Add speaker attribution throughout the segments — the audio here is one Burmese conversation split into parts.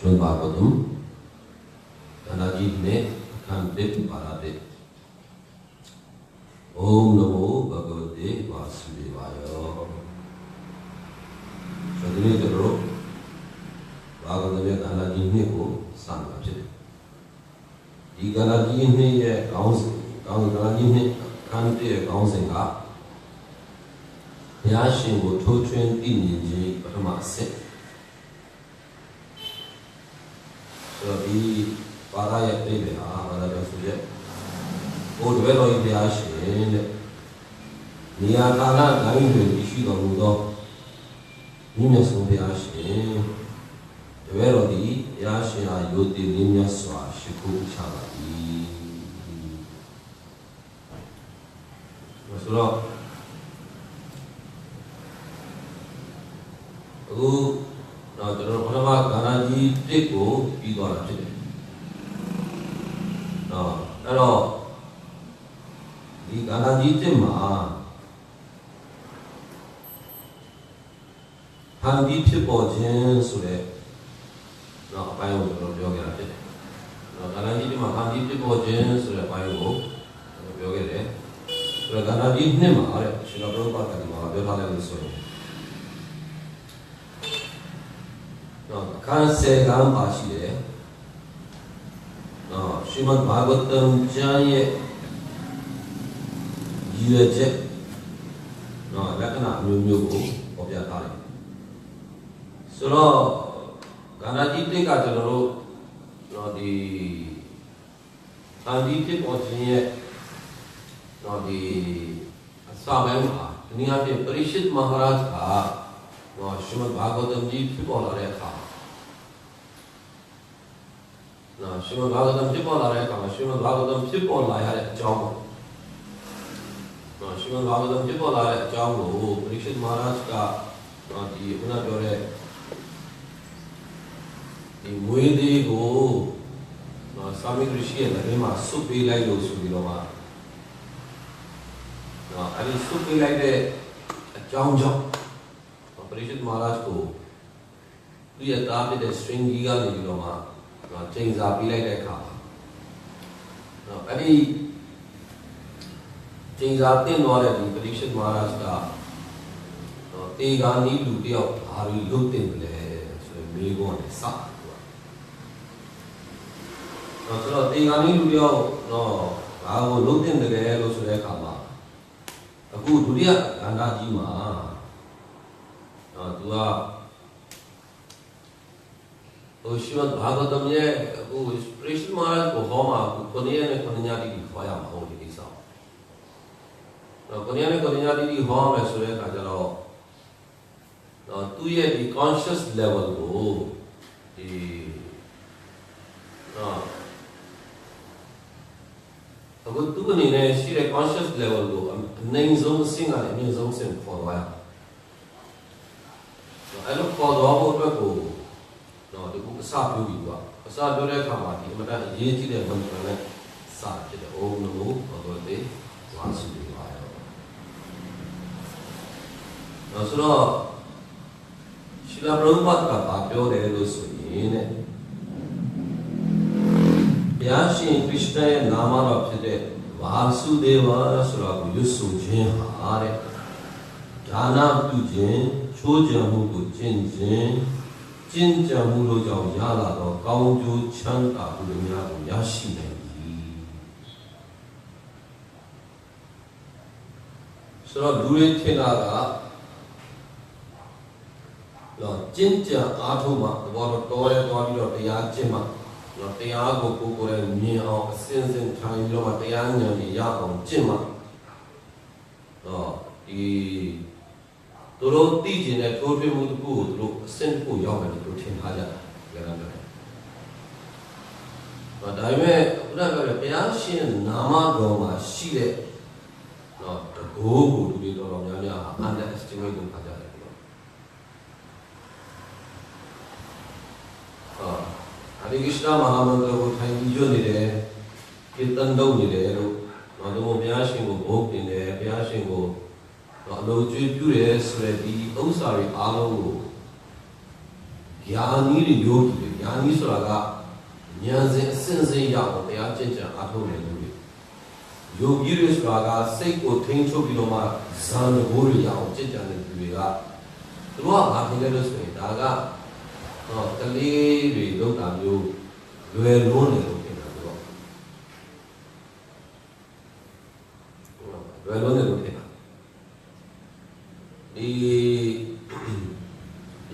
Speaker 1: शोभावधु धनाजीत ने अखांतिक पारा दे ओम नमो भगवते वासुदेवाय। सदने जनरो भागवतव्य गानाजीने को सांगाचे 이 가나기인의 가운가나기인의 간대의 가운생가 대하신 뭐 토추엔 띠는지 얼마 세 ဆင့်ဆိုတော့ဒီဘာသာရဲ့ပြည့်တယ်ဟာဘာသာပြောဆိုရက်ဘုရားတော်ကြီးဘုရားရှင်တဲ့နေရာကာလတိုင်းတွင်ရှိတော်မူသောမြင့်မြတ်ဆုံးဘုရားရှင်တပည့်တော်ဒီဘုရားရှင်ဟာယုတိလင်းမြတ်စွာရှိခိုးချပါ၏ဆိုတော့အခုတော့ကျွန်တော်ပထမကာဏကြီးတစ်ကိုပြီးသွားတာဖြစ်တယ်။နော်အဲ့တော့ဒီကာဏကြီးတစ်မှာဖန်ပြီးဖြစ်ပေါ်ခြင်းဆိုတဲ့နော်အပိုင်းကိုကျွန်တော်ပြောခဲ့တာဖြစ်တယ်။နော်ကာဏကြီးတစ်မှာဖန်ပြီးဖြစ်ပေါ်ခြင်းဆိုတဲ့အပိုင်းကိုကျွန်တော်ပြောခဲ့တယ်။ဆိုတော့ကာဏကြီးနှစ်မှာတဲ့ရှင်တော်ဘုရားကဒီမှာပြောထားတယ်လို့ဆိုရင်နော်အခန်းဆယ်ကမ်းပါရှိတယ်နော်ရှင်မဘာဂဝတံကျမ်းရဲ့ ရည်ရွယ်ချက်နော်လက္ခဏာအမျိုးမျိုးကိုပေါ်ပြထားတယ်ဆိုတော့ကန္နာတိတိတ်ကကျွန်တော်တို့နော်ဒီအန်ဒီဖြစ်ပေါ်ခြင်းရဲ့နော်ဒီအစပိုင်းမှာဒီနေ့အပြင်ပရိရှစ်မဟာရာဂျ်ကနော်ရှင်မဘာဂဝတံကြီးဖြစ်ပေါ်လာတဲ့အခါနော်ရှင်မဘာဂဝတံဖြစ်ပေါ်လာတဲ့အခါမှာရှင်မဘာဂဝတံဖြစ်ပေါ်လာရတဲ့အကြောင်းပေါ့ နော်ရှင်မဘာဂဝတံဖြစ်ပေါ်လာတဲ့အကြောင်းကိုပရိရှစ်မဟာရာဂျ်ကနော်ဒီခုနပြောတဲ့ဒီမွေးသေးကိုနော်စာမိ ချိန်စာပေးလိုက်တဲ့အခါနော်အဲ့ဒီချိန်စာတင်သွားတဲ့ဒီပရိရှစ်မဟာရာဂျ်ကနော်တေဂာနီလူတယောက်ဘာလို့လုတ်တင်တယ်ဆိုရင်မိဘနဲ့စတော့ဆိုတော့တေဂာနီလူတယောက်နော်ဘာကိုလုတ်တင်တယ်လို့ဆိုတဲ့အခါမှာအခုဒုတိယကန္တာကြီးမှာနော်သူကဟိုရှိမဘာဂတမရဲ့ဟိုပရိရှမာကိုဟောမှာကိုနေရနဲ့ကိုညာတီကိုခေါ်ရမှာဟုတ်ဒီကိစ္စတော့ ကိုနေရနဲ့ကိုညာတီကိုဟောမယ်ဆိုတဲ့အခါကျတော့တော့သူရဲ့ဒီ conscious level ကိုဒီနော်အခုသူအနေနဲ့ရှိတဲ့ conscious level ကိုအနိုင်ဆုံးအဆင့်ကနေအမြင့်ဆုံးအဆင့်ပေါ်သွားရအဲ့လိုပေါ်သွားဖို့အတွက်ကိုတော့ဒီခုအစပြုပြီးတော့အစပြောတဲ့အခါမှာဒီအမတန်အရေးကြီးတဲ့ဝန်ထမ်းနဲ့စဖြစ်တဲ့အိုးလို့ဘောတော်သေးဝါစုပြီးပါရောတော့ ဆိုတော့ရှိလာဘရုံးပတ်ကပါပြောတယ်လို့ဆိုရင်တဲ့ဘုရားရှင်ခရစ်တော်ရဲ့နာမတော်ဖြစ်တဲ့ဝါစုဒေဝဆိုတာကိုရွတ်ဆိုခြင်းဟာတဲ့ဒါနပြုခြင်းချိုးကြံမှုကိုကျင့်ခြင်းကျင့်ကြံမှုတို့ကြောင့်ရလာသောကောင်းကျိုးချမ်းသာမှုတွေများကိုရရှိနိုင်သည်ဆိုတော့လူတွေထင်တာက တော့ကျင့်ကြံအားထုတ်မှသဘောတော့တော်ရဲတော်ပြီးတော့တရားကျင့်မှတော့တရားကိုကိုယ်ကိုယ်နဲ့မြင်အောင်အစဉ်စဉ်ထိုင်ပြီးတော့မှတရားဉာဏ်ကြီးရအောင်ကျင့်မှတော့ဒီသူတို့သိကျင်တဲ့ထိုးထွင်းမှုတစ်ခုကိုသူတို့အဆင့်တစ်ခုရောက်မယ်လို့ထင်ထားကြတာကြတယ်။ဒါဒါပေမဲ့ခုနကပြောတဲ့ဘုရားရှင်နာမတော်မှာရှိတဲ့တော့တကိုးကိုလူတွေတော်တော်များများ underestimate လုပ်ထားကြတယ်ပြော။အာ အရိကိစ္စမဟာမန္တကိုထိုင်ပြီးရွတ်နေတယ်။ကိတန်လုပ်နေတယ်လို့တော့ဘုရားရှင်ကိုဘုတ်တင်တယ်ဘုရားရှင်ကိုတော့အလိုကျွေးပြုတယ်ဆိုတဲ့ဒီဥစ္စာတွေအားလုံးကိုဂယာနီးတွေယောဂီတွေယာနီးဆိုတာကဉာဏ်စဉ်အစဉ်စဉ်ရအောင်တရားကျင့်ကြံအားထုတ်နေလူတွေယောဂီတွေဆိုတာကစိတ်ကိုထိန်းချုပ်ပြီးတော့မှဇာန်ဘိုးတွေရအောင်ကျင့်ကြံနေလူတွေကသူတို့ကဘာဖြစ်လဲလို့ဆိုရင်ဒါကဟောကလေးတွေလောက်တာမျိုး လွယ်လွန်းနေလို့ဖြစ်တာသူတို့လွယ်လွန်းနေလို့ဖြစ်တာဒီ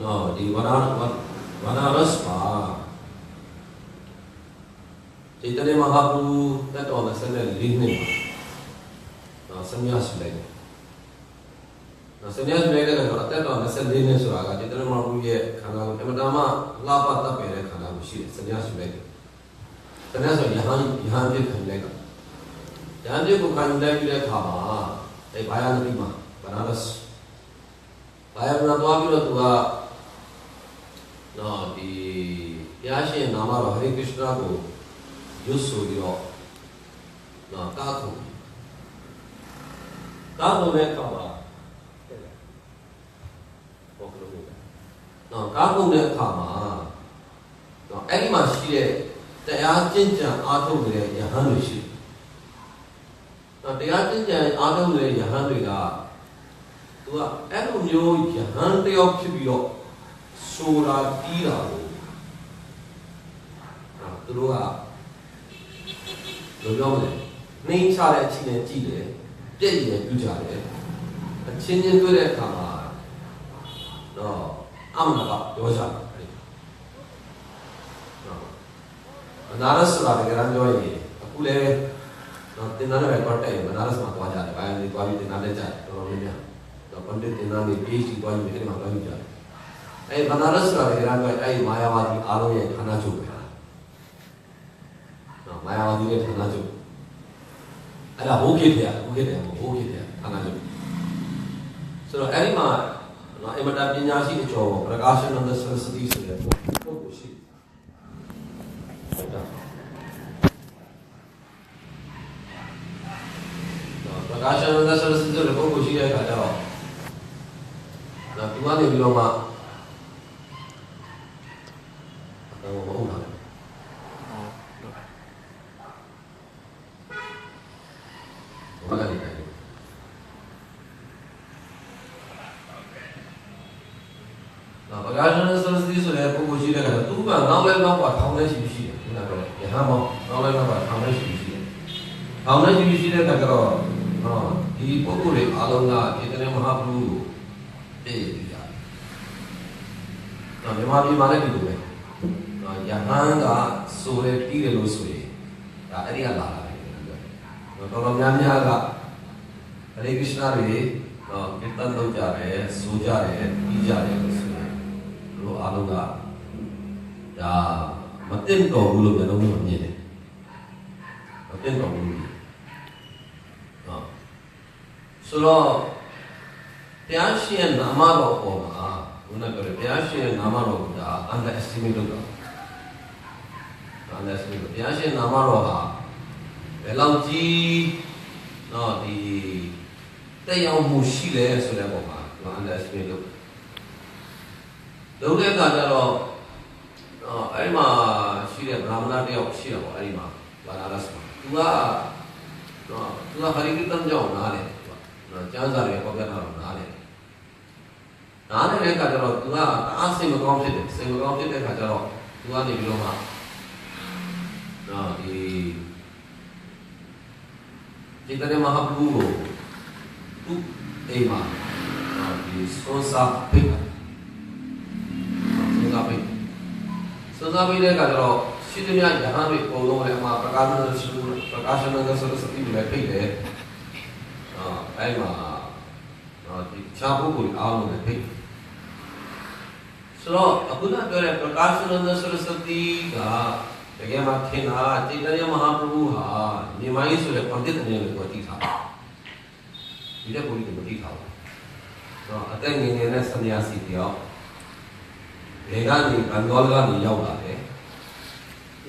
Speaker 1: နော်ဒီဝရဝရရစပါဒီတနေ့မဟာဘူတတ်တော်နဲ့ဆက်တဲ့လေးနှစ်မှာနော်ဆမြရှိလိုက်တယ်နော်ဆမြရှိလိုက်တဲ့ကတော့တတ်တော်နဲ့ဆက်လေးနှစ်ဆိုတာကဒီတနေ့မဟာဘူရဲ့ခန္ဓာကိုအမတမလှပတတ်ပယ်တဲ့ခန္ဓာကိုရှိတယ်ဆမြရှိလိုက်တယ်ဆမြဆိုရဟန်းရဟန်းပြခံလိုက်တာရဟန်းပြကိုခံလိုက်ပြီးတဲ့အခါမှာအဲဘာယာနတိမှာဘနာရစ်ဘာယာနာတော့ပြီးတော့သူက နော်ဒီဘုရားရှင်နာမတော်ဟရိက ృష్ ဏကိုရွတ်ဆိုပြီးတော့နော်ကားခုကားခုနဲ့ကောက်ပါဟုတ်ကဲ့ဟုတ်ကဲ့နော်ကားခုနဲ့အခါမှာနော်အဲ့ဒီမှာရှိတဲ့တရားကျင့်ကြံအားထုတ်နေတဲ့ယဟန်တွေရှိတယ်နော်တရားကျင့်ကြံအားထုတ်နေတဲ့ယဟန်တွေကသူကအဲ့လိုမျိုးယဟန်တယောက်ဖြစ်ပြီးတော့ ဆိုတာတီးတာကိုအဲသူတို့ကဘယ်လိုပြောမလဲနှိမ့်ချတဲ့အချိန်နဲ့ကြည့်တယ်ပြည့်ရည်ပြုကြတယ်အချင်းချင်းတွေ့တဲ့အခါမှာတော့အမှန်ကပြောကြတယ်အဲ့ဒီနော်ဘနာရစ်ဆိုတာတကယ်တမ်းပြောရင်အခုလဲတော့တင်နာနဲ့ပဲတော့တက်ရင်ဘနာရစ်မှာသွားကြတယ်ဘာလို့လဲသွားပြီးတင်နာနဲ့ကြတယ်တော်တော်များများတော့ပန္တိတင်နာနဲ့ PhD သွားပြီးအဲ့ဒီမှာသွားပြီးကြတယ် အဲဘနာရစရာတွေကလည်းအဲဒီမာယာဝါဒီအားလုံးရဲ့ဌာနချုပ်ပဲ။နော်မာယာဝါဒီရဲ့ဌာနချုပ်။အဲ့ဒါဘုခေတ္တရဘုခေတ္တရဘုခေတ္တရဌာနချုပ်။ဆိုတော့အဲ့ဒီမှာနော်အမတာပညာရှိအကျော်ပရကာရှနန္ဒဆရစတိဆိုတဲ့ပုဂ္ဂိုလ်ရှိ။ဟုတ်တာ။နော်ပရကာရှနန္ဒဆရစတိဆိုတဲ့ပုဂ္ဂိုလ်ရှိတဲ့အခါကျတော့နော်ဒီကနေပြီးတော့မှ တော့မဟုတ်ပါဘူး။ဘာလဲလဲ။ နော်ဘာသာရေးစစတိဆိုတဲ့ပုဂ္ဂိုလ်ရှိတဲ့ကသူကနောက်လဲနောက်ကထောင်လဲရှိရှိတယ်။ဒီကတော့ယဟန်မောနောက်လဲနောက်ကထောင်လဲရှိရှိတယ်။ထောင်လဲရှိရှိတဲ့ကတော့နော်ဒီပုဂ္ဂိုလ်တွေအားလုံးကဒီတနေ့မဟာဘုရုကိုတည်ရည်ကြတယ်။နော်မြန်မာပြည်မှာလည်းဒီလိုပဲ။နော်ယဟန်ကဆိုရဲပြီးတယ်လို့ဆိုရင်ဒါအဲ့ဒီကလာတာပဲတော်တော်များများကဟရိက ృష్ ဏတွေနော်ကိတ္တလုပ်ကြတယ်ဆိုကြတယ်ပြီးကြတယ်လို့ဆိုရင် တို့အားလုံးကဒါမတင်တော်ဘူးလို့လည်းလုံးဝမြင်တယ်မတင်တော်ဘူးနော်ဆိုတော့တရားရှင်ရဲ့နာမတော်ပေါ်မှာဘုရားပြောတယ်ဘုရားရှင်ရဲ့နာမတော်ကဒါ underestimate လုပ်တာဒါလည်းဆိုလို့ဘုရားရှင်နာမတော်ဟာဘယ်လောက်ကြီးတော့ဒီတက်ရောက်မှုရှိလဲဆိုတဲ့ပုံမှာဘာလဲဆို လို့လုံးတဲ့အခါကျတော့အော်အဲ့မှာရှိတဲ့ဗြဟ္မဏတယောက်ရှိတယ်ပေါ့အဲ့ဒီမှာဘာသာရစမှာသူကနော်သူကဟာရိကိတံကြောင့်နားတယ်သူကနော်ကျမ်းစာတွေပေါ်ပြတာတော့နားတယ်နားတဲ့အခါကျတော့သူကအားစိတ်မကောင်းဖြစ်တယ်စိတ်မကောင်းဖြစ်တဲ့အခါကျတော့သူကနေပြီးတော့မှနော်ဒီဒီတနေ့မဟာဘူကိုသူအိမ်မှာနော်ဒီစောစာပိတ်စောစာပိတ် စောစာပိတ်တဲ့အခါကျတော့ရှိသမျှယဟန်တွေအကုန်လုံးလည်းအမှာပကာသနာရှိပကာသနာဆိုတဲ့စတိတွေလည်းပိတ်တယ်နော်အဲ့မှာနော်ဒီချာပုဂ္ဂိုလ်အားလုံးလည်းပိတ်ဆိုတော့အခုနပြောတဲ့ပကာသနာဆိုတဲ့စတိကတကယ်မှထင်တာတိတ္တရမဟာပရုဟာညီမကြီးဆိုတဲ့ပန္တိတနေလို့သိထားတယ်ဒီတဲ့ဘုရားကမသိထားဘူးတော့အသက်ငယ်ငယ်နဲ့ဆရာစီတယောက် ဒေကနေဘန်ဂေါလကနေရောက်လာတယ်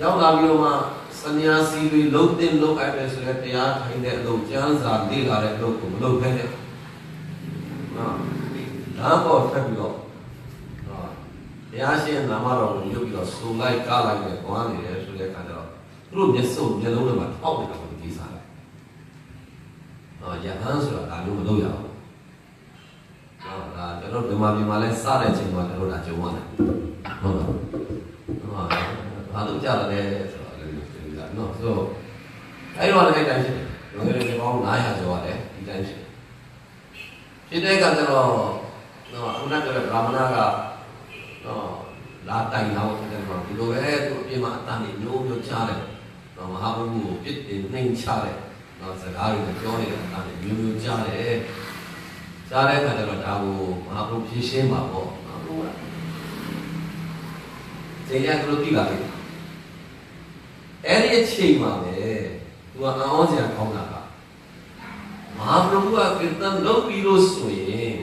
Speaker 1: ရောက်လာပြီးတော့မှဆရာစီတွေလုံးတင်လုံးအိုက်ပဲဆိုတဲ့တရားထိုင်တဲ့အလုပ်ကျမ်းစာလေ့လာတဲ့အလုပ်ကိုမလုပ်ခဲ့နဲ့နော်ဒါပေါ်ဖက်ပြီးတော့နော်တရားရှင်နာမတော်ကိုရုပ်ပြီးတော့စုံလိုက်ကားလိုက်နဲ့ကွာနေတယ်ဆိုတဲ့အခါကျတော့သူတို့မျက်စုံမျက်လုံးတွေမှာထောက်နေတာကိုဒီစားတယ်။အော်ယဟန်ဆိုတာဒါမျိုးမလုပ်ရဘူး။ ဟောဒါကျွန်တော်ဒီမှာဒီမှာလဲစတဲ့ချိန်မှာကျွန်တော်ဒါကြုံရတယ်။ဟုတ်လား။ဟာဘာလို့ကြားလဲဆိုတော့လည်းဒီကနော်ဆိုတော့အဲ့တော့လည်းတိုင်းရှိတယ်။ငွေတွေပေါင်း900ကျော်ရတယ်ဒီတိုင်းရှိတယ်။ဖြစ်တဲ့ကကျတော့နော်အခုနကပြောတဲ့ဗြဟ္မဏကနော်လာတိုင်တော့တဲ့မှာဒီလိုပဲသူအပြင်မှာအတန်တွေမျိုးမျိုးချတယ်။နော်မဟာဘုဟုကိုပြစ်တင်နှိမ်ချတယ်။နော်စကားတွေပြောနေတဲ့အတန်တွေမျိုးမျိုးချတယ်။ ကြားတဲ့အခါကျတော့ဒါကိုမဟာဘုဖြည့်ရှင်းပါပေါ့။မဟာဘုကဇေယျကလို့တိလာတယ်။အဲ့ဒီအချိန်မှာပဲသူကအံ့ဩစရာကောင်းတာကမဟာဘုကကီတန်လုပ်ပြီးလို့ဆိုရင်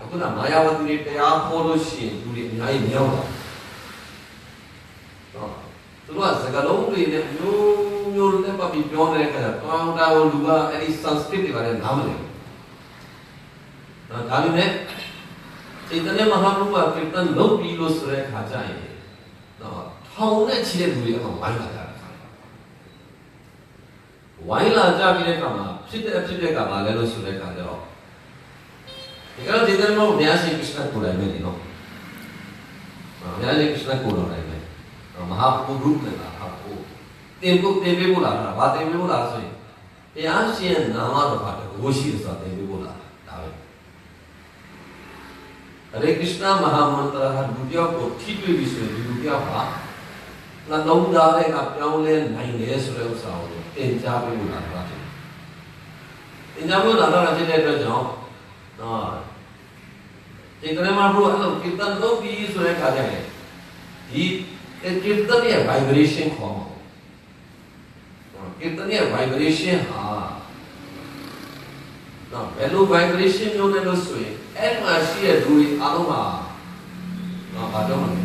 Speaker 1: အခုနမာယာဝတိတွေတရားဟောလို့ရှိရင်သူတွေအများကြီးမြောက်တာနော်သူတို့ကစကားလုံးတွေနဲ့မျိုးမျိုးနဲ့ပတ်ပြီးပြောနေတဲ့အခါကျတော့တောင်းတာကိုလူကအဲ့ဒီ Sanskrit တွေပါလေနားမလည်ဘူး နော်ဒါပေမဲ့စေတနာမဟာဘုရားကီတန်လုပ်ပြီးလို့ဆိုတဲ့အခါကျရင်နော်ထောင်နဲ့ချီတဲ့လူတွေအမှဝိုင်းလာကြတယ်ဝိုင်းလာကြပြီးတဲ့အခါမှာဖြစ်တဲ့အဖြစ်တဲ့ကဘာလဲလို့ဆိုတဲ့အခါကျတော့ဒီကတော့ဒီတယ်မောဘုရားရှင်က ೃಷ್ ဏကိုယ်တိုင်ပဲလေနော်ဘုရားရှင်က ೃষ্ ဏကိုယ်တော်တိုင်ပဲမဟာပုရုနဲ့လားဟာပုတင်ပုတင်ပေးဖို့လားဗာတင်ပေးဖို့လားဆိုရင်ဘုရားရှင်နာမတော်ဘာတကိုရှိတယ်ဆိုတာတင်ပေးဖို့လားဒါပဲ ဟရေက ೃষ্ ဏမဟာမန္တရာဟာလူပြောက်ကိုထိတွေ့ပြီးဆိုရင်ဒီလူပြောက်ပါနှလုံးသားထဲကပြောင်းလဲနိုင်တယ်ဆိုတဲ့ဥစ္စာကိုသ နော်ဒီကနေ့မှာဘုရားအဲ့လိုကိတ္တန်လုပ်ပြီးဆိုတဲ့အခါကျရင်ဒီကိတ္တန်ရဲ့ vibration ခေါ်မှာကိတ္တန်ရဲ့ vibration ဟာနော်ဘယ်လို vibration မျိုးလဲလို့ဆိုရင်အဲ့မှာရှိတဲ့လူတွေအားလုံးဟာနော်ဘာတော့မလဲ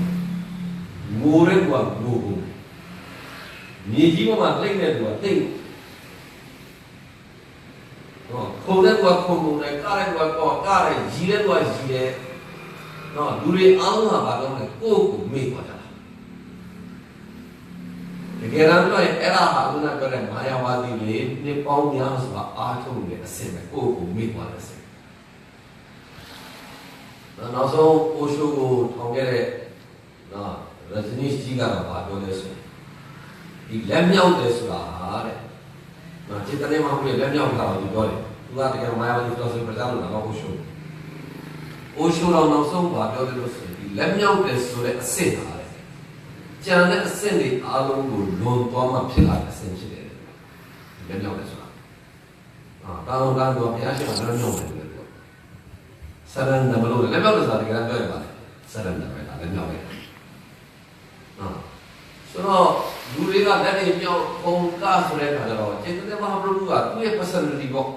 Speaker 1: ငိုရဲကွာငိုကုန်မြေကြီးပေါ်မှာတိတ်နေတယ်ကွာတိတ်နော်ခုံတဲ့ကွာခုံကုန်တယ်ကားတဲ့ကွာကောကားတယ်ရီတဲ့ကွာရီတယ်နော်လူတွေအားလုံးဟာဘာတော့မလဲကိုယ့်ကိုမေ့သွား ကြတာတကယ်တော့အဲ့အဲ့ဒါဟာခုနပြောတဲ့မာယာဝါဒီတွေနှစ်ပေါင်းများစွာအားထုတ်နေတဲ့အစင်ပဲကိုယ့်ကိုမေ့သွားတဲ့အစင်နောက်ဆုံးအိုရှိုကိုထောင်ခဲ့တဲ့နော်ရဇနီကြီးကတော့ဘာပြောလဲဆိုရင်ဒီလက်မြောက်တယ်ဆိုတာဟာတဲ့နော်จิตတနေမှာပြလက်မြောက်တာကိုပြောတယ်သူကတကယ်မာယာဝါဒီဆိုဆိုပြကြလို့တော့အိုရှိုအိုရှိုတော့နောက်ဆုံးဘာပြောတယ်လို့ဆိုရင်ဒီလက်မြောက်တယ်ဆိုတဲ့အစစ်ဟာ တဲ့ကြံတဲ့အစစ်တွေအားလုံးကိုလွန်သွားမှဖြစ်လာတဲ့အစစ်ဖြစ်တယ်လက်မြောက်တယ်ဆိုတာအာတောင်းတန်းတော့ဘုရားရှင်ကလက်မြောက်တယ်လို့ပြောစရဏမလို့လက်မြောက်တယ်ဆိုတာတကယ်ပြောရပါလေစရဏပဲဒါလက်မြောက်ပဲအာဆိုတော့လူတွေကလက်တွေပြောင်းပုံကဆိုတဲ့အခါကျတော့ကျေတ္တမဟာဘုရားကသူ့ရဲ့ personality ပေါ့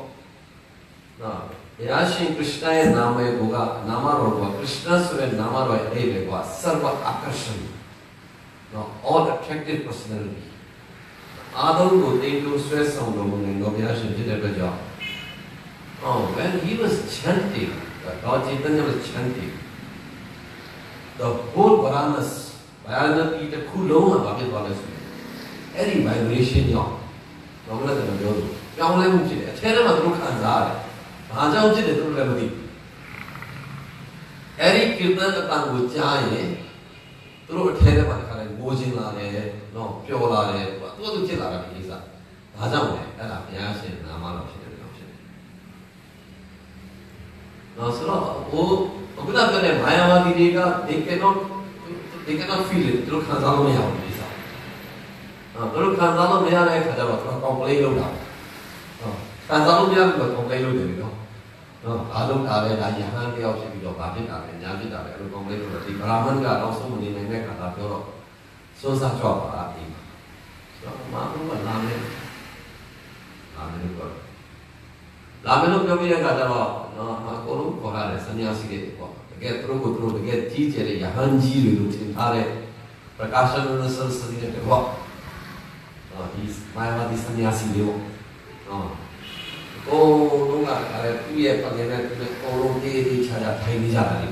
Speaker 1: နော်ဘုရားရှင်က ೃষ্ ဏရဲ့နာမည်ကနာမတော်ကက ೃষ্ ဏဆိုတဲ့နာမတော်ရဲ့အဓိပ္ပာယ်က sarva akarshani နော် all attractive personality အားလုံးကိုတင်တူဆွဲဆောင်တော်မူတဲ့ဘုရားရှင်ဖြစ်တဲ့အတွက်ကြောင့် oh when he was chanting God Chaitanya was chanting the whole Varanas Varanasi တစ်ခုလုံးကဘာဖြစ်သွားလဲဆိုရင်အဲ့ဒီ vibration ကြောင့်ဘာလို့လဲဆိုတော့ပြောလို့ပြောင်းလဲမှုဖြစ်တယ်အထဲထဲမှာသူတို့ခံစားရတယ်ဘာကြောင့်ဖြစ်တယ်သူတို့လည်းမသိဘူးအဲ့ဒီကိတ္တအတန်ကိုကြားရင်သူတို့အထဲထဲမှာ တခါလဲငိုခြင်းလာတယ်နော်ပျော်လာတယ်သူကသူဖြစ်လာတာဒီကိစ္စဘာကြောင့်လဲအဲ့ဒါဘုရားရှင်နာမတော်ဖြစ်တယ်လို့ဖြစ်တယ်နော်ဆိုတော့ဟိုအခုနပြောတဲ့မာယာဝတီတွေက they cannot they cannot feel it သူတို့ခံစားလို့မရဘူးဒီကိစ္စနော်သူတို့ခံစားလို့မရတဲ့အခါကျတော့သူက complain လုပ်တာနော်ခံစားလို့မရဘူးက complain လုပ်တယ်နော်နော်အားလုံးအားလည်းဒါယဟန်တယောက်ဖြစ်ပြီးတော့ဗာဖြစ်တာပဲညာဖြစ်တာပဲအဲ့လို complain လုပ်တော့ဒီဗရာမန်ကတော့ဆုံးမနေနိုင်တဲ့ခါသာပြောတော့ စိုးစားကြောက်ပါလားဒီဆိုတော့မာဘူးကလာမယ်လာမယ်လို့ပြောလာမယ်လို့ပြောပြတဲ့အခါကျတော့နော်အကုန်လုံးခေါ်ရတယ်ဆံများစီတယ်ပေါ့တကယ်သူတို့ကသူတို့တကယ်ကြီးကျယ်တဲ့ရဟန်းကြီးတွေလို့ထင်ထားတဲ့ပရကာရှနရစစတိတဲ့ပေါ့နော်ဒီမာယာဒီဆံများစီတယ်ပေါ့နော်ကိုလုံးကလည်းသူ့ရဲ့ပတ်နေတဲ့သူ့ရဲ့ကိုလုံးကြီးကြီးခြားခြားထိုင်နေကြတာလေ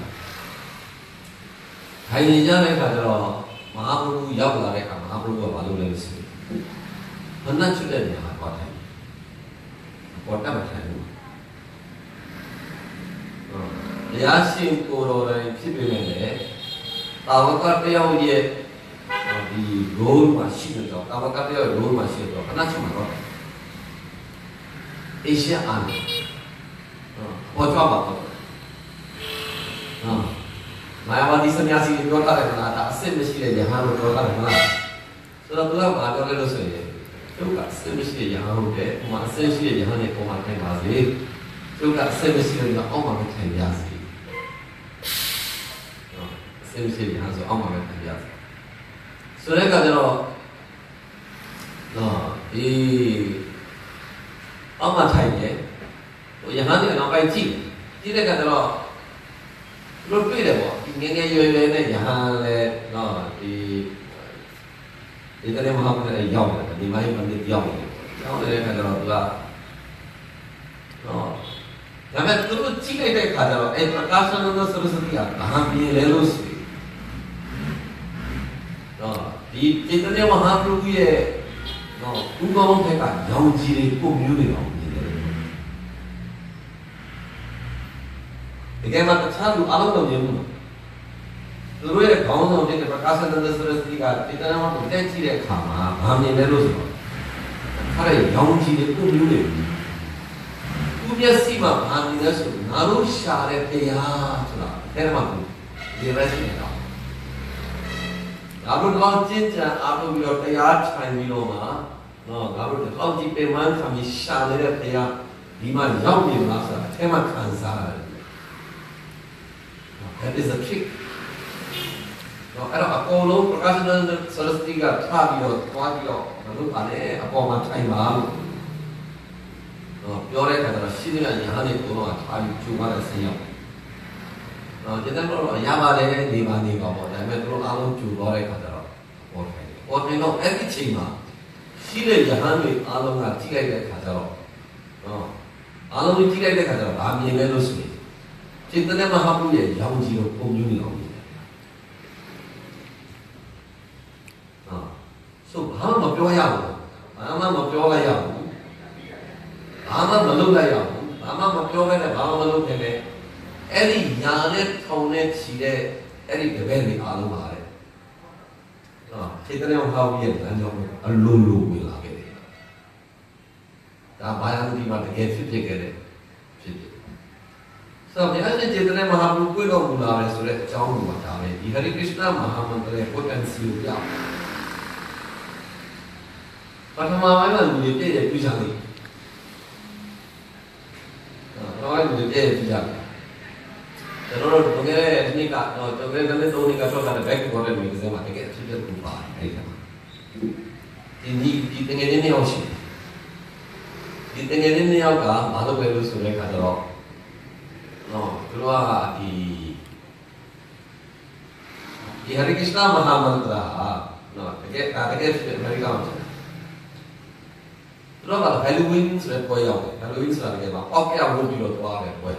Speaker 1: ထိုင်နေကြတဲ့အခါကျတော့ မဟာဘုရုရောက်လာတဲ့အခါမဟာဘုရုကဘာလုပ်လဲဆိုရင်မနှက်ချွတ်တဲ့နေရာမှာသွားထိုင်ပေါ်တက်မထိုင်ဘူးတရားရှင်ကိုယ်တော်တိုင်ဖြစ်ပေမဲ့လည်းတာဝကတယောက်ရဲ့ဒီ role မှာရှိနေတော့တာဝကတယောက်ရဲ့ role မှာရှိတော့ခဏချွတ်မှာတော့အေရှယာအာမီပေါ်ချပါတော့နော်မာယာဝတိစညာစီပြောထားတယ်မလားဒါအစစ်မရှိတဲ့ယဟန်လို့ပြောထားတယ်မလားဆိုတော့သူကဘာပြောလဲလို့ဆိုရင်သူကအစစ်မရှိတဲ့ယဟန်ဟုတ်တယ်ဟိုမှာအစစ်ရှိတဲ့ယဟန်နဲ့ပုံမှန်ထိုင်ပါစေသူကအစစ်မရှိတဲ့ယဟန်အောက်မှာပဲထိုင်ပါစေနော်အစစ်မရှိတဲ့ယဟန်ဆိုအောက်မှာပဲထိုင်ပါစေဆိုတဲ့အခါကျတော့နော်ဒီအောက်မှာထိုင်တယ်ဟိုယဟန်နဲ့နောက်ပိုင်းကြည့်ကြည့်တဲ့အခါကျတော့ လို့တွေ့တယ်ပေါ့ဒီငယ်ငယ်ရွယ်ရွယ်နဲ့ယဟန်လည်းတော့ဒီဒီတည်းမဟုတ်တဲ့ရောက်တယ်ဒီမိုင်းမနစ်ရောက်တယ်ရောက်တဲ့အခါကျတော့သူကတော့ဒါပေမဲ့သူတို့ကြည့်လိုက်တဲ့အခါကျတော့အဲ့ပကာသနနစရစတိကဘာမြင်လဲလို့ဆိုတော့ဒီဒီတည်းမဟာပရုရဲ့တော့ဥပမောဘက်ကရောင်ကြီးတွေပုံမျိုးတွေအောင်မြင်တယ် ဒီကဲမှာတခြားလူအလုံးစုံမြင်မှုသူတို့ရဲ့ခေါင်းဆောင်တဲ့ပကာသနန္ဒစရစတိကဒီတရမှာတက်ကြည့်တဲ့အခါမှာဘာမြင်လဲလို့ဆိုတော့ခါရရောင်ကြီးတွေပုံမျိုးတွေသူမျက်စိမှာဘာမြင်လဲဆိုငါတို့ရှာတဲ့တရားဆိုတာအဲ့ဒါမှဒီရက်ရှိနေတာငါတို့တော့ကျင့်ကြံအားထုတ်ပြီးတော့တရားထိုင်ပြီးတော့မှနော်ငါတို့တော့ကြည့်ပင်မခံပြီးရှာနေတဲ့တရားဒီမှာရောက်နေလားဆိုတာအထက်မှာခံစားရတယ် That is a trick. တော့အဲ့တော့အကုန်လုံး professional solicitor ကထားပြီးတော့တွားပြီးတော့မလုပ်ပါနဲ့အပေါ်မှာထိုင်ပါလို့တော့ပြောတဲ့အခါကျတော့ရှိတဲ့ညာနေကိုတော့ထားပြီးကျူပါတဲ့ဆင်းရောက်တော့ဒီတဲ့တော့ရပါတယ်နေပါနေပါပေါ့ဒါပေမဲ့တို့အားလုံးကျူသွားတဲ့အခါကျတော့ပေါ်ထိုင်တယ်ပေါ်ထိုင်တော့အဲ့ဒီချိန်မှာရှိတဲ့ညာနေအားလုံးကကြည့်လိုက်တဲ့အခါကျတော့နော်အားလုံးကြည့်လိုက်တဲ့အခါကျတော့ဗာမြင်လဲလို့ဆိုရင် จิตနဲ့မဟာဘူးရဲ့ရောင်ကြီးကိုပုံမျိုးနေအောင်ဟာဆိုဘာမှမပြောရဘူးဘာမှမပြောလိုက်ရဘူးဘာမှမလုပ်လိုက်ရဘူးဘာမှမပြောဘဲနဲ့ဘာမှမလုပ်ခင်လေအဲ့ဒီညာနဲ့ထုံနဲ့ခြီတဲ့အဲ့ဒီတပည့်တွေအားလုံးပါတယ်ဟာစိတ်နဲ့ဟောင်းရဲ့လမ်းကြောင်းအလုံးလိုဝင်လာခဲ့တယ်ဒါဘာယာတိမှာတကယ်ဖြစ်ဖြစ်ခဲ့တဲ့ တော့ဘုရားရှင်ကျေတနဲ့မဟာဘုကိုယ်တော်မူလာတယ်ဆိုတဲ့အကြောင်းကိုဒါပဲဒီဟရိက ೃಷ್ ဏမဟာမန္တရဲ့ potency ကိုပြပထမပိုင်းမှာလူတွေပြည့်ရပြကြလိမ့်အာတော့လူတွေပြည့်ရပြကြတယ်ကျွန်တော်တို့ဘယ်ရဲ့ဒီနေ့ကတော့ကျွန်တော်တို့လည်းသုံးနေ့ကတော့တဲ့ back to the magazine မှာတကယ်ဖြစ်ဖြစ်ပူပါတယ်အဲ့ဒါဒီဒီဒီတကယ်နေအောင်ရှိဒီတကယ်နေအောင်ကမလုပ်ပဲလို့ဆိုတဲ့အခါကျတော့နော်သူ တို့ကဒီဒီဟရိကိစ္စနာမဟာမန္တရာဟာနော်တကယ်ဒါတကယ်ဖြစ်အမေရိကန်မှာသူတို့က Halloween ဆိုတဲ့ပွဲရောက်တယ် Halloween ဆိုတာတကယ်ပါပေါက်ပြဝင်ပြီးတော့သွားတယ်ပွဲ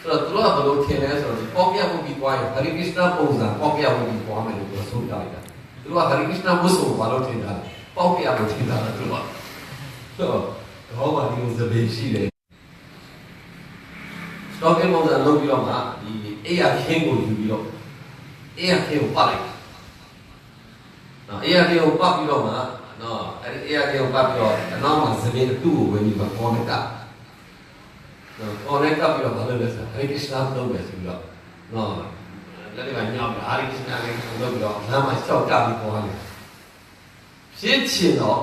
Speaker 1: ဆိုတော့သူတို့ကဘယ်လိုထင်လဲဆိုတော့ပေါက်ပြဝင်ပြီးသွားရင် Hare Krishna ပုံစံပေါက်ပြဝင်ပြီးသွားမယ်လို့ပြောဆိုကြလိုက်တာသူတို့က Hare Krishna ဘုဆိုဘာလို့ထင်တာပေါက်ပြဝင်ထင်တာသူတို့ကဆိုတော့ဘောမှာဒီလိုသဘေရှိတယ် တော့ကဲပုံစံလုပ်ပြီးတော့မှဒီအေးရခင်းကိုယူပြီးတော့အေးရခင်းကိုပတ်လိုက်နော်အေးရခင်းကိုပတ်ပြီးတော့မှနော်အဲ့ဒီအေးရခင်းကိုပတ်ပြီးတော့အနောက်မှာဇမင်းအတူကိုဝင်ပြီးတော့ connect ကနော် connect ကပြီးတော့ဘာလုပ်လဲဆိုတော့ဟရိကೃष्ဏလုပ်မယ်ဆိုပြီးတော့နော်လက်တွေမှာညောင်းပြီးဟရိကೃષ્ဏလေးလုပ်ပြီးတော့လမ်းမှာရှောက်ကြပြီးပေါ်လာတယ်ဖြစ်ချင်တော့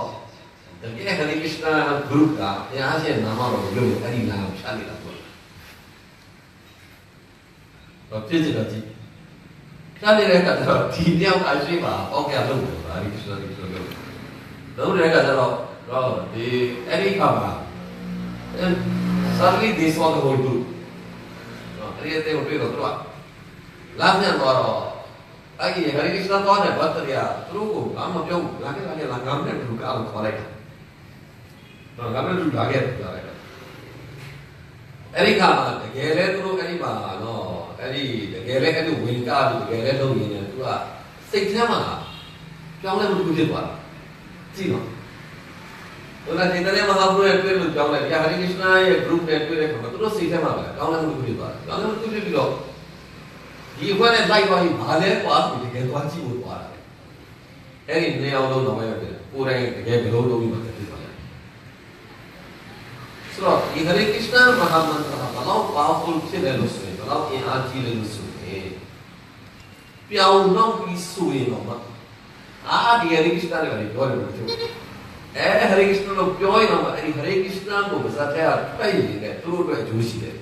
Speaker 1: တကယ်ဟရိကೃષ્ဏ group ကဘုရားရှင်နာမတော်ကိုရုပ်အဲ့ဒီလမ်းကိုဖြတ်နေတာပေါ့ တော့ပြည့်စုံတော့ကြည့်ခါနေတဲ့အခါကျတော့ဒီတယောက်အရှိပါပေါက်ကြလို့ပါဒီဆိုဒီဆိုလို့လုံးတဲ့အခါကျတော့တော့ဒီအဲ့ဒီခါမှာစာလီဒီဆိုတော့ဟိုတူတော့အဲ့ဒီတဲ့တွေ့တော့သူကလာပြန်တော့အဲ့ဒီဟရိကစ္စနာတော့တဲ့ဘတ်တရီယာသူတို့ကဘာမှပြောဘူးလာခဲ့လာခဲ့လာငါနဲ့သူကအောင်ခေါ်လိုက်တာတော့ငါနဲ့သူလာခဲ့တယ်ပြောလိုက်တော့အဲ့ဒီခါမှာတကယ်လဲသူတို့အဲ့ဒီမှာတော့ အဲ့ဒီတကယ်လည်းအဲ့လိုဝင်ကားပြီးတကယ်လည်းလုပ်ရင်းနဲ့သူကစိတ်ထဲမှာပြောင်းလဲမှုတစ်ခုဖြစ်သွားတာကြည့်နော်ဘုရားတေတရမဟာဘုရားတွေ့လို့ကြောင်းလိုက်ပြဟရိကృష్ణရဲ့ group နဲ့တွေ့တဲ့ခါမှာသူတို့စိတ်ထဲမှာပဲကောင်းတဲ့မှုဖြစ်သွားတယ်။ကောင်းတဲ့မှုဖြစ်ပြီးတော့ဒီအဖွဲ့နဲ့လိုက်သွားပြီးဘာလဲကွာဆိုတကယ်သွားကြည့်ဖို့သွားတာ။အဲ့ဒီနေအောင်လုံးတော့မရတယ်။ကိုယ်တိုင်တကယ်ဘယ်လိုလုပ်ပြီးမှဖြစ်သွားလဲ။ဆိုတော့ဒီဟရိကృష్ణမဟာမန္တရာဘလောက် powerful ဖြစ်တယ်လို့ဆိုရင်ဘ ု လောက်အင်အားကြီးလို့ဆိုရင်ပြောင်းနောက်ပြီးဆိုရင်တော့မအာဒီဟရိကစ္စနာတွေပြောတယ်လို့ပြောအဲဟရိကစ္စနာလို့ပြောရင်တော့အဲဒီဟရိကစ္စနာကိုမစားတဲ့အဲ့ဒီနဲ့သူတို့အတွက်အကျိုးရှိတယ်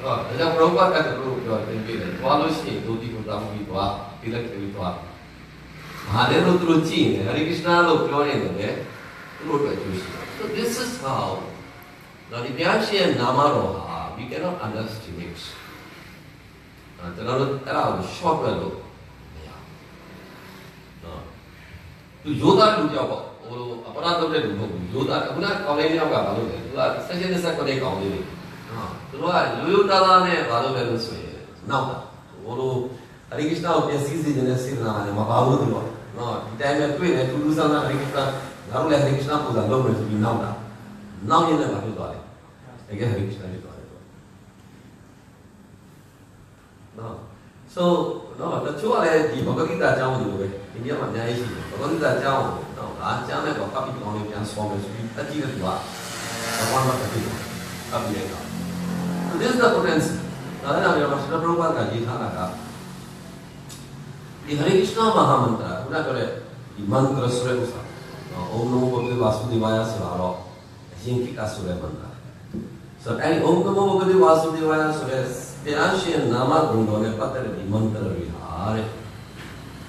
Speaker 1: ဟုတ်ဒါကြောင့်ဘုရားကတည်းကတို့ပြောတင်ပြတယ်။ဘာလို့ရှိရင်ဒုတိယကိုတာမပြီးသွားဒီလက်ကလေးသွား။ဘာလဲလို့သူတို့ကြည့်နေဟရိကစ္စနာလို့ပြောနေတယ်လေ။သူတို့အတွက်အကျိုးရှိတယ်။ So this is how တော့ဒီဘုရားရှင်နာမတော်ဟာ we cannot underestimate အဲကျွန်တော်တို့အဲ့ဒါကို short ပဲလို့မရဘူး။နော်သူယောသားလူကြောက်ပေါ့ဟိုအပရာလုပ်တဲ့လူမဟုတ်ဘူးယောသားခုနကောင်းလေးတယောက်ကဘာလုပ်လဲသူက section 29ကောင်းလေးတွေနော်သူတို့ကရိုးရိုးသားသားနဲ့ဘာလုပ်လဲလို့ဆိုရင်နောက်တာဟိုလိုအရိကစ္စနာကိုပြင်စည်းစေတဲ့စေတနာနဲ့မပါဘူးသူကနော်ဒီတိုင်းပဲတွေ့တယ်သူလူဆောင်တာအရိကစ္စနာငါတို့လည်းအရိကစ္စနာပုံစံလုပ်မယ်ဆိုပြီးနောက်တာ နောက်ရင်လည်းမဖြစ်သွားတယ်တကယ်အရိကစ္စနာဖြစ်သွားတယ်နော် so နော်တချို့ကလည်းဒီဘဂဝဂီတာအကြောင်းကိုပဲအိန္ဒိယမှာအများကြီးရှိတယ်ဘဂဝဂီတာအကြောင်းကိုနော်အားကျမ်းနဲ့တော့ကပ်ပြီးကောင်းလေးပြန်ဆောင်းမယ်ဆိုပြီးအကြည့်ရတူကဘာမှမဖြစ်ဘူးကပ်ပြီးလိုက်တာ so this is the potential ဒါနဲ့တော့ကျွန်တော်ပရိုပတ်ကရေးထားတာကဒီဟရိက ృష్ణ မဟာမန္တရာခုနကပြောတဲ့ဒီမန္တရာဆိုတဲ့ဥစ္စာနော်အုံနမောဘုရားဝါစုဒေဝါယဆိုတာတော့အရင်ကိကဆိုတဲ့မန္တရာ so အဲ့ဒီအုံနမောဘုရားဝါစုဒေဝါယဆိုတဲ့တရားရှင်နာမဂုဏ်တော်နဲ့ပတ်သက်တဲ့ဒီမန္တရာတွေဟာတဲ့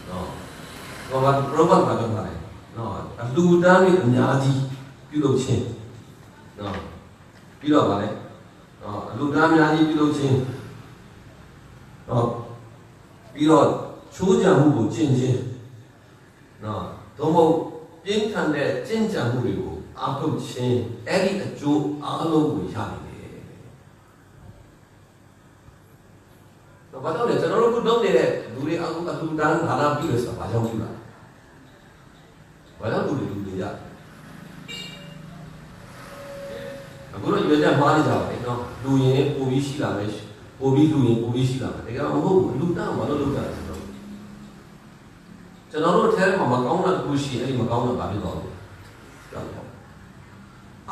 Speaker 1: နော်ဘာဘာပရိုပတ်မှာတော့ပါတယ်နော်အလှူဒန်းတွေအများကြီးပြုလုပ်ခြင်းနော်ပြီးတော့ဗာလဲနော်အလှူဒန်းအများကြီးပြုလုပ်ခြင်းနော်ပြီးတော့ချိုးကြံမှုကိုကျင့်ခြင်းနော်သို့မဟုတ်ပြင်းထန်တဲ့ကျင့်ကြံမှုတွေကို အားထုတ်ခြင်းအဲ့ဒီအကျိုးအားလုံးကိုရနိုင်တယ်တော့ဘာကြောင့်လဲကျွန်တော်တို့ခုလုပ်နေတဲ့လူတွေအခုအလှူဒန်းဒါနပြုလို့ဆိုတာဘာကြောင့်ပြုတာလဲဘာကြောင့်လူတွေလူတွေရအခုတော့ရွေးချက်မှားနေကြပါလေနော်လူရင်ပုံပြီးရှိလာမယ်ပုံပြီးလူရင်ပုံပြီးရှိလာမယ်တကယ်တော့မဟုတ်ဘူးလူတန်းဘာလို့လုပ်ကြလဲဆိုတော့ကျွန်တော်တို့ထဲမှာမကောင်းတာတစ်ခုရှိရင်အဲ့ဒီမကောင်းတာဘာဖြစ်သွားလဲကြောက်တော့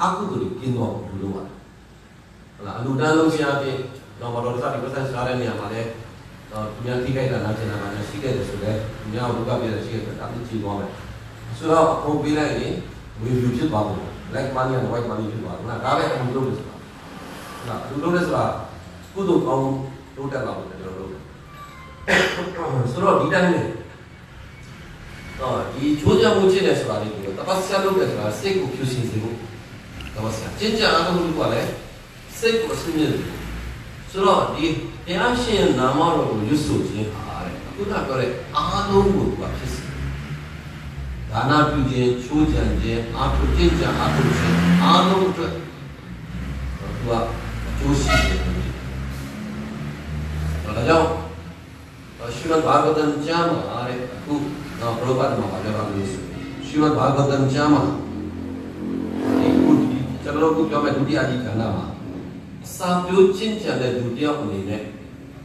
Speaker 1: အာကုသိုလ်ကြီးကျင်းတော့ဘူးလို့ပါဟုတ်လားအလူတန်းလုံးရှားပြင်တော့ဘာလို့လဲဆိုတော့ဒီ process ရှားတဲ့နေရာမှာလည်းတော့သူများထိခိုက်တာနားကျင်တာမှလည်းရှိခဲ့တယ်ဆိုတော့သူများဘုရားပြည့်တဲ့ရှိခဲ့တယ်ဒါသိကြည့်သွားမယ်ဆိုတော့ပုံပေးလိုက်ရင် review ဖြစ်သွားတယ် black money and white money ဖြစ်သွားတယ်နော်ဒါပဲအမှုလုပ်လို့ဆိုတာနော်အမှုလုပ်လို့ဆိုတာကုသိုလ်ကောင်းတိုးတက်လာဖို့ကျွန်တော်တို့ဆိုတော့ဒီတိုင်းလေတော့ဒီချိုးချမှုချင်းတယ်ဆိုတာလေးကိုတပတ်ဆက်လုပ်တယ်ဆိုတာစိတ်ကိုဖြူစင်စေဖို့ တပတ်ဆက်ကျင့်ကြံအားထုတ်လို့ကလည်းစိတ်ကိုအစင်းမြင့်ဆိုတော့ဒီတရားရှင်နာမတော်ကိုရွတ်ဆိုခြင်းဟာတဲ့အခုနပြောတဲ့အားလုံးကိုသူကဖြစ်စေဒါနာပြုခြင်းချိုးချံခြင်းအားထုတ်ကျင့်ကြံအားထုတ်ခြင်း ကျွန်တော်တို့ပြောမဲ့ဒုတိယကြီးကဏ္ဍမှာစာပြိုးကျင့်ကြံတဲ့ဒုတိယအနေနဲ့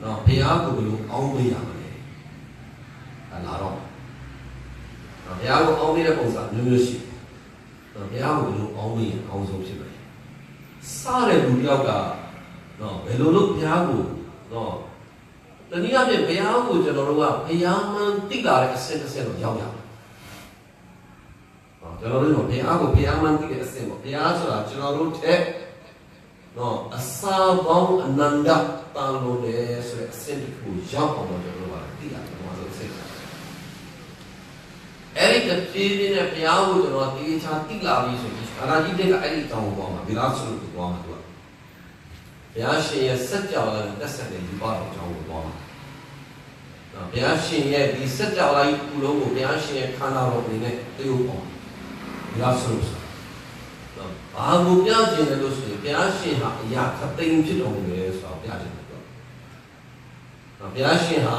Speaker 1: တော့ဘုရားကိုဘယ်လိုအောင်းမေးရမလဲဒါလာတော့ဘုရားကိုအောင်းမေးတဲ့ပုံစံမျိုးမျိုးရှိတော့ဘုရားကိုဘယ်လိုအောင်းမေးရင်အောင်းဆုံးဖြစ်မလဲစတဲ့လူတယောက်ကတော့ဘယ်လိုလုပ်ဘုရားကိုတော့တနည်းအားဖြင့်ဘုရားကိုကျွန်တော်တို့ကဘုရားမှန်သိလာတဲ့အဆင့်တစ်ဆင့်တော့ရောက်ရအောင်။ဟော ကျွန်တော်တို့ကဘုရားကိုဘုရားမှန်သိတဲ့အဆင့်ပေါ့။ဘုရားဆိုတာကျွန်တော်တို့ထက်နော်အစာပေါင်းအနန္တတန်လို့လေဆိုတဲ့အဆင့်တစ်ခုရောက်အောင်တော့ကျွန်တော်တို့ကသိရတယ်ဘာလို့ဆက်တာ။အဲ့ဒီတပြေးပြေးနဲ့ဘုရားကိုကျွန်တော်တေချာသိလာပြီဆိုရင်အရာကြီးတွေကအဲ့ဒီတောင်းပေါ်မှာဒီလားဆိုလို့ပြောမှာသူကဘုရားရှင်ရဲ့စัจ java နဲ့တက်ဆက်တဲ့ဒီပါတော်ကြောင်းကိုပြောမှာနော်ဘုရားရှင်ရဲ့ဒီစัจ java ကြီးကုလုံးကိုဘုရားရှင်ရဲ့ခန္ဓာတော်အနေနဲ့သိဖို့ပေါ့ ဒီလားဆိုလို့နော်ဘာကိုပြကျင်တယ်လို့ဆိုရင်ဘုရားရှင်ဟာအရာခသိမ်းဖြစ်တော်မူတယ်ဆိုတော့ပြကျင်တယ်ပြောနော်ဘုရားရှင်ဟာ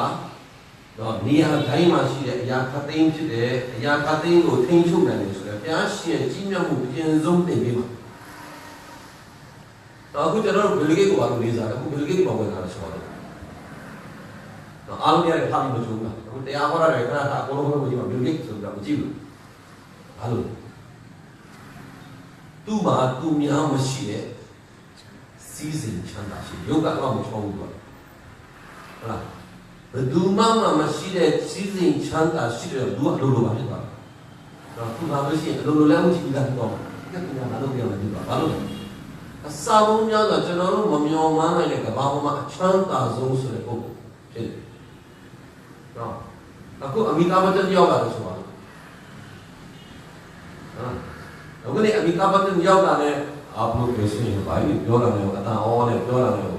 Speaker 1: တော့နေရာတိုင်းမှာရှိတဲ့အရာခသိမ်းဖြစ်တယ်အရာခသိမ်းကိုထိန်းချုပ်နိုင်တယ်ဆိုတော့ဘုရားရှင်ရဲ့ကြီးမြတ်မှုအပြင်ဆုံးတင်ပေးမှာတော့အခုကျွန်တော်တို့ဘယ်လိုကိကိုပါလို့လေးစားတယ်အခုဘယ်လိုကိကိုပါဝင်လာတယ်ဆိုတော့တော့အားလုံးတရားတွေထားပြီးမကြုံဘူးလားအခုတရားဟောရတယ်ခဏခဏအကုန်လုံးဘယ်လိုကြည့်မှာဘယ်လိုကိဆိုတော့မကြည့်ဘူးဘာလို့လဲ သူ့မှာသူများမရှိတဲ့စီးစိမ်ချမ်းသာရှိရုပ်ကတော့မချောဘူးကွာဟုတ်လားဘယ်သူမှမရှိတဲ့စီးစိမ်ချမ်းသာရှိတဲ့လူကလိုလိုပါဖြစ်သွားတယ်တော့သူကမရှိရင်အလိုလိုလည်းမကြည့်ဘူးလားတော့ကဲကမလုပ်ရမယ်ဒီတော့ဘာလို့လဲအစာဘုံများဆိုကျွန်တော်တို့မမျော်မှန်းနိုင်တဲ့ကဘာပေါ်မှာအချမ်းသာဆုံးဆိုတဲ့ပုဂ္ဂိုလ်ဖြစ်တယ်နော်အခုအမိကာမတန်ရောက်လာလို့ဆိုပါလို့ဟုတ် အခုလေအမိကပတ်တင်ရောက်လာတဲ့အာဘုရားရှင်ဘာကြီးပြောလာတယ်အတန်အောနဲ့ပြောလာတယ်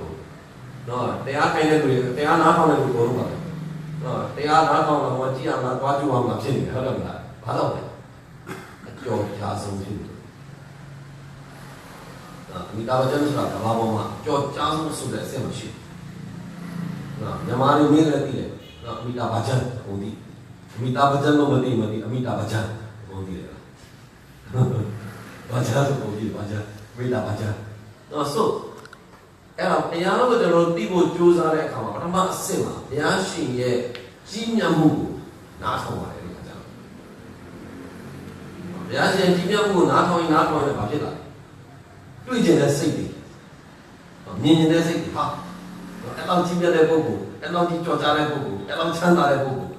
Speaker 1: နော်တရားခိုင်းတဲ့သူတွေတရားနားထောင်တဲ့သူကိုတော့ပါနော်တရားနားထောင်တော့ကြည့်ရမှာတွားကြည့်ရမှာဖြစ်နေဟုတ်တယ်မလားဘာလို့လဲအကျော်ချာဆုံးဖြစ်တယ်နော်အမိကပတ်တင်ဆိုတာကဘာပေါ်မှာကြော်ချာဆုံးဆိုတဲ့အဆင့်မရှိနော်မြန်မာလူမျိုးလည်းသိတယ်နော်အမိတာဘာချန်ဟိုဒီအမိတာဘာချန်လို့မသိမသိအမိတာဘာချန်ဟိုဒီလေ ဘာသာဆိုပုံကြီးဘာသာမိတာဘာသာတော့ဆိုအဲ့တော့တရားကိုကျွန်တော်သိဖို့ကြိုးစားတဲ့အခါမှာပထမအဆင့်မှာဘုရားရှင်ရဲ့ကြီးမြတ်မှုကိုနားထောင်ပါတယ်လို့ပြောကြတယ်ဘုရားရှင်ကြီးမြတ်မှုကိုနားထောင်ရင်နားထောင်ရင်ဘာဖြစ်လာလဲတွေ့ကျင်တဲ့စိတ်တွေမြင်ကျင်တဲ့စိတ်တွေဟာအဲ့လောက်ကြီးမြတ်တဲ့ပုဂ္ဂိုလ်အဲ့လောက်ကြီးကြော်ကြားတဲ့ပုဂ္ဂိုလ်အဲ့လောက်ချမ်းသာတဲ့ပုဂ္ဂိုလ်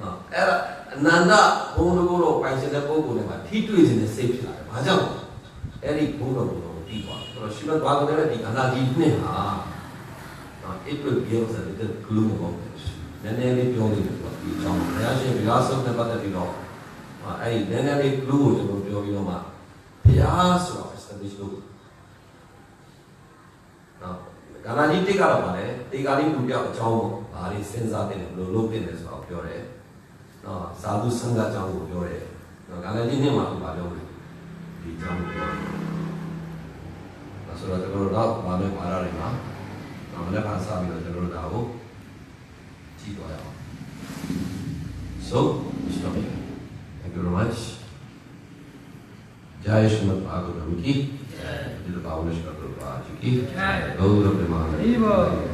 Speaker 1: နော်အဲ့ဒါ အနန္တဘုံတော်ကိုတော့ပိုင်ရှင်တဲ့ပုဂ္ဂိုလ်တွေမှာထိတွေ့နေတဲ့စိတ်ဖြစ်လာတယ်။ဘာကြောင့်လဲအဲ့ဒီဘုံတော်ကိုတော့ပြီးသွားတယ်။ဆိုတော့ရှင်မသွားတဲ့ဒီအနာကြီးနှစ်ဟာနော်အဲ့လိုပြောစတဲ့ကလူမျိုးပေါ့။နည်းနည်းလေးပြောနေတယ်ပေါ့ဒီအကြောင်းဘုရားရှင်ဘုရားဆုံးတဲ့ပတ်သက်ပြီးတော့အဲ့ဒီနည်းနည်းလေးလူကိုကျွန်တော်ပြောပြီးတော့မှဘုရားဆိုတော့ establish လုပ်နော်ကာနာကြီးတိတ်ကတော့ဗာလေတေကာလေးလူပြောက်အကြောင်းပေါ့။ဘာလေးစဉ်းစားတဲ့ဘယ်လိုလုပ်တဲ့လဲဆိုတော့ပြောတယ်။ နော်သာဓုစံဃာကြောင့်ကိုပြောတယ်နော်ဒါလည်းဒီနေ့မှပါပြောတယ်ဒီကြောင့်ကိုပြောတယ်ဒါဆိုတော့ကျွန်တော်တို့တော့ဗာမဲ့ပါရတယ်မှာနော်မနေ့ကစပြီးတော့ကျွန်တော်တို့ဒါကိုကြည့်သွားရအောင် so stop here thank you very much जय श्रीमद् भागवतम की दिल भावनेश्वर प्रभु जी की गौरव प्रेमानंद